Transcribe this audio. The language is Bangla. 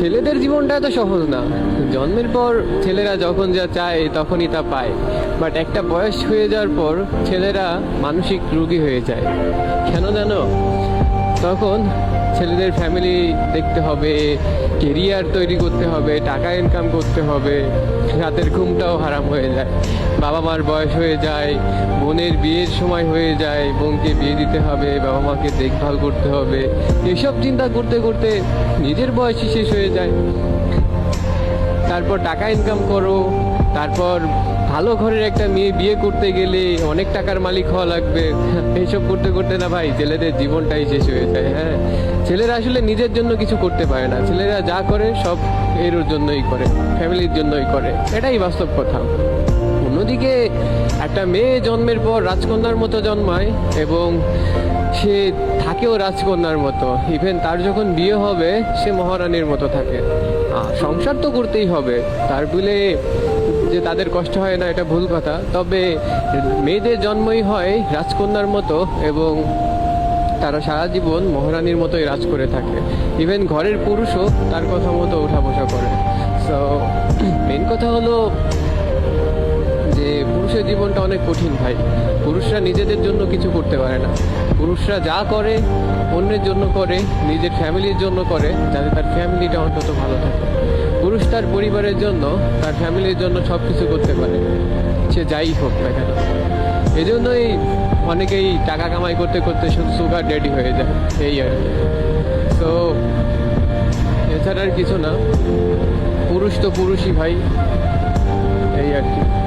ছেলেদের জীবনটা এত সহজ না। জন্মের পর ছেলেরা যখন যা চায় তখনই তা পায়। বাট একটা বয়স হয়ে যাওয়ার পর ছেলেরা মানসিক রোগী হয়ে যায়। কেন জানো? তখন ছেলেদের ফ্যামিলি দেখতে হবে কেরিয়ার তৈরি করতে হবে, টাকা ইনকাম করতে হবে, রাতের ঘুমটাও হারাম হয়ে যায়। বাবা মার বয়স হয়ে যায়, বোনের বিয়ের সময় হয়ে যায়, বোনকে বিয়ে দিতে হবে বাবা মাকে দেখভাল করতে হবে। এসব চিন্তা করতে করতে নিজের বয়সই শেষ হয়ে যায়। তারপর টাকা ইনকাম করো তারপর ভালো ঘরের একটা মেয়ে বিয়ে করতে গেলে অনেক টাকার মালিক হওয়া লাগবে। এইসব করতে করতে না ভাই, ছেলেদের জীবনটাই শেষ হয়ে যায় হ্যাঁ। ছেলেরা আসলে নিজের জন্য কিছু করতে পারে না। ছেলেরা যা করে সব এর জন্যই করে, ফ্যামিলির জন্যই করে। এটাই বাস্তব কথা। অন্যদিকে একটা মেয়ে জন্মের পর রাজকন্যার মতো জন্মায় এবং সে থাকেও রাজকন্যার মতো। ইভেন তার যখন বিয়ে হবে, সে মহারানীর মতো থাকে। সংসার তো করতেই হবে। তার বলে যে তাদের কষ্ট হয় না, এটা ভুল কথা। তবে মেয়েদের জন্মই হয় রাজকন্যার মতো এবং তারা সারা জীবন মহারানীর মতোই রাজ করে থাকে। ইভেন ঘরের পুরুষও তার কথা মতো ওঠা বসা করে। সো মেন কথা হলো যে পুরুষের জীবনটা অনেক কঠিন ভাই। পুরুষরা নিজেদের জন্য কিছু করতে পারে না। পুরুষরা যা করে, অন্যের জন্য করে, নিজের ফ্যামিলির জন্য করে, যাতে তার ফ্যামিলিটা অন্তত ভালো থাকে। তার পরিবারের জন্য, তার ফ্যামিলির জন্য সব কিছু করতে পারে। সে যাই হোক না কেন। এজন্যই অনেকেই টাকা কামাই করতে করতে শুধু সুগার ডেডি হয়ে যায়। এই আর তো, এছাড়া আর কিছু না। পুরুষ তো পুরুষই ভাই। এই আর কি।